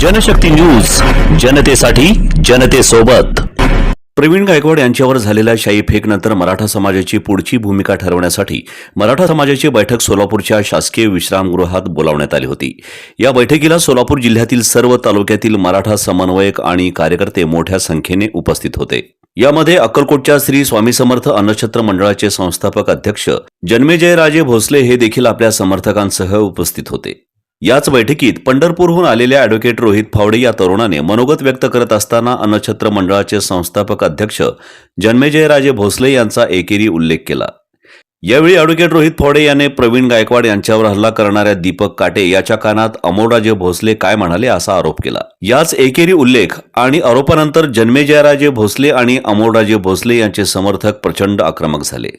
Janshakti news जनतेसाठी जनतेसोबत. प्रवीण गायकवाड यांच्यावर झालेल्या शाई फेकनंतर मराठा समाजाची पुढची भूमिका ठरवण्यासाठी मराठा समाजाची बैठक सोलापूरच्या शासकीय विश्रामगृहात बोलावण्यात आली होती. या बैठकीला सोलापूर जिल्ह्यातील सर्व तालुक्यातील मराठा समन्वयक आणि कार्यकर्ते मोठ्या संख्येने उपस्थित होते. यामध्ये अक्कलकोटच्या श्री स्वामी समर्थ अन्नछत्र मंडळाचे संस्थापक अध्यक्ष जन्मेजयराजे भोसले हे देखील आपल्या समर्थकांसह उपस्थित होते. याच बैठकीत पंढरपूरहून आलेल्या अॅडव्होकेट रोहित फावडे या तरुणाने मनोगत व्यक्त करत असताना अन्नछत्र मंडळाचे संस्थापक अध्यक्ष जन्मेजयराजे भोसले यांचा एकेरी उल्लेख केला. यावेळी अॅडव्होकेट रोहित फावडे याने प्रवीण गायकवाड यांच्यावर हल्ला करणाऱ्या दीपक काटे याच्या कानात अमोलराजे भोसले काय म्हणाले असा आरोप केला. याच एकेरी उल्लेख आणि आरोपानंतर जन्मेजयराजे भोसले आणि अमोलराजे भोसले यांचे समर्थक प्रचंड आक्रमक झाले.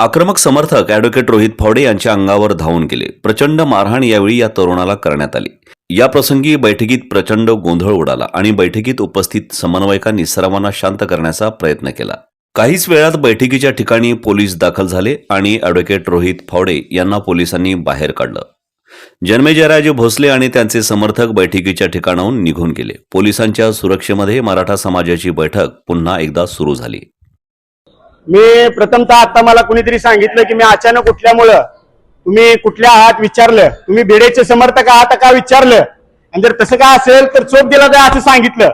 आक्रमक समर्थक अॅडव्होकेट रोहित फावडे यांच्या अंगावर धावून गेले. प्रचंड मारहाण यावेळी या तरुणाला करण्यात आली. या प्रसंगी बैठकीत प्रचंड गोंधळ उडाला आणि बैठकीत उपस्थित समन्वयकांनी सर्वांना शांत करण्याचा प्रयत्न केला. काहीच वेळात बैठकीच्या ठिकाणी पोलीस दाखल झाले आणि अॅडव्होकेट रोहित फावडे यांना पोलिसांनी बाहेर काढलं. जन्मेजयराजे भोसले आणि त्यांचे समर्थक बैठकीच्या ठिकाणाहून निघून गेले. पोलिसांच्या सुरक्षेमध्ये मराठा समाजाची बैठक पुन्हा एकदा सुरू झाली. मी प्रथमतः आता मला कुणीतरी सांगितलं की मी अचानक उठल्यामुळं तुम्ही कुठल्या आहात विचारलं. तुम्ही भिडेचे समर्थक आहात का विचारलं. आणि जर तसं काय असेल तर चोप दिला जाय असं सांगितलं.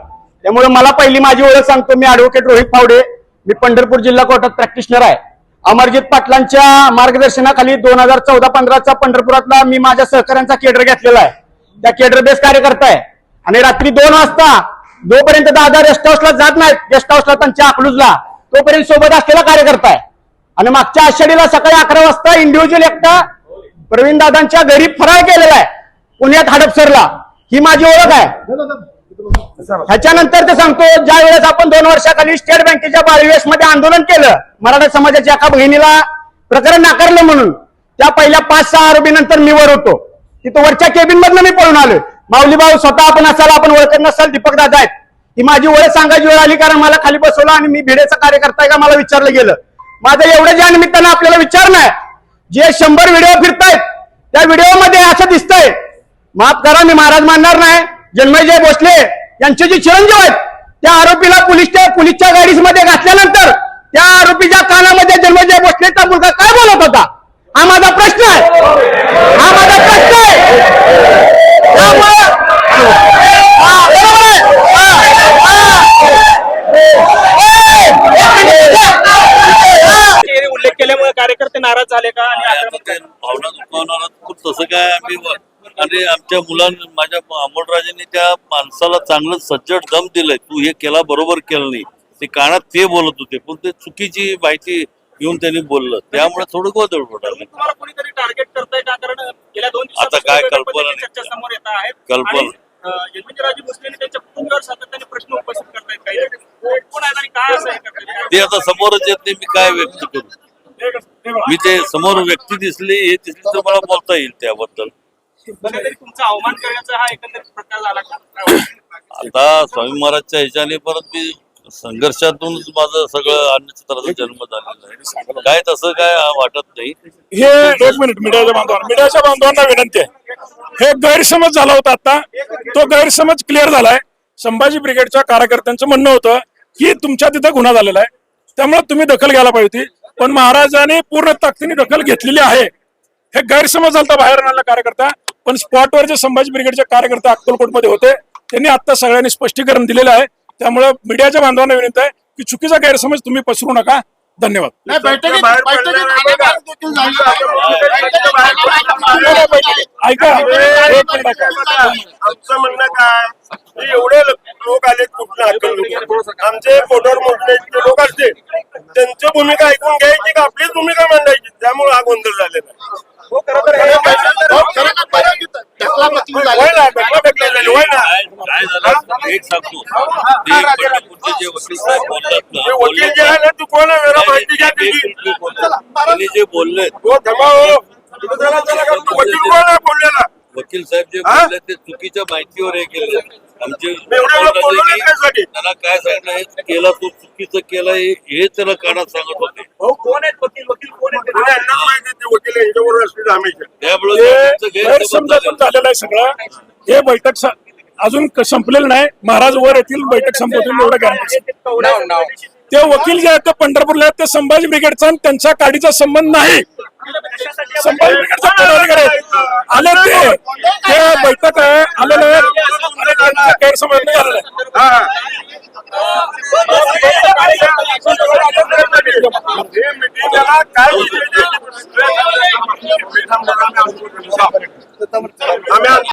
त्यामुळे मला पहिली माझी ओळख सांगतो मी ऍडव्होकेट रोहित फावडे. मी पंढरपूर जिल्हा कोर्टात प्रॅक्टिशनर आहे. अमरजित पाटलांच्या मार्गदर्शनाखाली दोन हजार चौदा पंधराचा पंढरपुरातला मी माझ्या सहकाऱ्यांचा केडर घेतलेला आहे. त्या केडर बेस कार्यकर्ता आहे. आणि रात्री दोन वाजता जोपर्यंत दादा रेस्ट हाऊसला जात नाहीत गेस्ट हाऊसला त्यांच्या अकलूजला तोपर्यंत सोबत असलेला कार्यकर्ता आहे. आणि मागच्या आषाढीला सकाळी अकरा वाजता इंडिव्हिज्युअल एकटा प्रवीण दादांच्या घरी फराळ केलेला आहे पुण्यात हडपसरला. ही माझी ओळख आहे. ह्याच्यानंतर ते सांगतो ज्या वेळेस आपण दोन वर्षाखाली स्टेट बँकेच्या बाळवेस मध्ये आंदोलन केलं मराठा समाजाच्या एका बहिणीला प्रकरण नाकारलं म्हणून त्या पहिल्या पाच सहा आरोपीनंतर मी वर होतो. तिथं वरच्या केबिन मधनं मी पळून आलो माऊली भाऊ स्वतः आपण असाल आपण ओळखत नसाल दीपक दादा आहेत. ही माझी ओळख सांगायची वेळ आली कारण मला खाली बसवलं आणि मी भिडेचा कार्यकर्ता आहे का मला विचारलं गेलं. माझं एवढं ज्या निमित्तानं आपल्याला विचारणं आहे जे शंभर व्हिडिओ फिरतायत त्या व्हिडिओमध्ये असं दिसतंय. माफ करा मी महाराज मानणार नाही. जन्मयजय भोसले यांचे जे चिरंजीव आहेत त्या आरोपीला पोलीसच्या पोलीसच्या गाडीमध्ये घातल्यानंतर त्या आरोपीच्या कानामध्ये जन्मजय भोसलेचा मुलगा काय बोलत होता हा माझा प्रश्न आहे हा माझा प्रश्न आहे त्यामुळे हा, बरोबर आहे. हा, हा. हे उल्लेख केल्यामुळे कार्यकर्ते नाराज झाले का आणि काय आक्रमक आता काय भावना दुखावणार खूप तसं काय आम्ही आणि आमच्या मुलांनी माझ्या अमोलराजेंनी त्या माणसाला चांगलं सज्जड दम दिलंय. तू हे केला बरोबर केलं नाही. ते कानात ते बोलत होते. पण ते चुकीची माहिती घेऊन त्यांनी बोललं. त्यामुळे थोडं गोंधळ दोन आता काय कल्पना नाही. कल्पना. हे? ते आता समोरच येत नाही. मी काय व्यक्त करू? मी ते समोर व्यक्ती दिसली हे दिसली तर मला बोलता येईल त्याबद्दल. कुठेतरी तुमचा अवमान करण्याचा हा एकंदरीत प्रकार झाला का? काय वाटतं? आता स्वामी महाराजच्या ह्याच्याने परत मी संघर्षातूनच माझं सगळं अन्नछत्राचा जन्म झालेला आहे. काय तसं काय वाटत नाही. हे एक मिनिट मीडियाच्या बांधवांना मीडियाच्या बांधवांना विनंती आहे. हे गैरसमज झाला होता आता. तो गैरसमज क्लिअर झालाय. संभाजी ब्रिगेडच्या कार्यकर्त्यांचं म्हणणं होतं की तुमच्या तिथं गुन्हा झालेला आहे. त्यामुळे तुम्ही दखल घ्यायला पाहिजे होती. पण महाराजांनी पूर्ण ताकदीने दखल घेतलेली आहे. हे गैरसमज झाला बाहेर आणला कार्यकर्ता पण स्पॉटवर जे संभाजी ब्रिगेडचे कार्यकर्ते अक्कलकोटमध्ये होते त्यांनी आता सगळ्यांनी स्पष्टीकरण दिलेलं आहे. त्यामुळे मीडियाच्या बांधवांना विनंती आहे की चुकीचा गैरसमज तुम्ही पसरू नका. धन्यवाद. नाही बैठकीत बैठकीत खाण्याबाहेर देखील झाली आहे. ऐका एक मिनिट. ऐका. आमचं म्हणणं काय? की एवढे लोक आले कुठलं अक्कल आमचे फोटोवर मोठे इतके लोक असते त्यांची भूमिका ऐकून घ्यायची का? आपलीच भूमिका मांडायची. त्यामुळे हा गोंधळ झालेला हो, खरं तर हे हो, खरं तर बैठकीत ढकलापटली झाली. होय ना, ढकलाढकली झाली, होय ना. काय झालं एक सांगतो. ते पंढरपूरचे जे वकील साहेब बोलतात ना वकील जे आहे ना तू कोण आहे? माहिती घ्या त्याची. त्यांनी जे बोलले हो थांबा हो. तुम्ही का- वकील कोण आहे बोललेला? वकील साहेब जे हा? बोलले ते चुकीच्या माहितीवर हे केले. आमचे एवढं एवढं बोललो नाही त्यासाठी. त्याला काय सांगितलं हे केलं तू चुकीचं केलं हे हे त्याला कानात सांगत होते. हो कोण आहेत वकील? वकील कोण आहेत? आणि यांना माहिती आहे ते वकील यांच्याबरोबर हमेशा त्यामुळे हे गैरसमजातून. झालेलं आहे सगळं. हे बैठक स- अजून संपलेलं नाही. महाराज वर येतील बैठक संपवतील एवढं गॅरंटी ते वकील जे आहेत ते पंढरपूरला आहेत ते संभाजी ब्रिगेडचा आणि त्यांच्या गाडीचा संबंध नाही. संभाजी ब्रिगेडचा पदाधिकारी आहेत. आले ते. ते बैठक आहे. आलेले आहेत. गैरसमज नाही झालेला आहे. हे. मिटिंगला काय आम्ही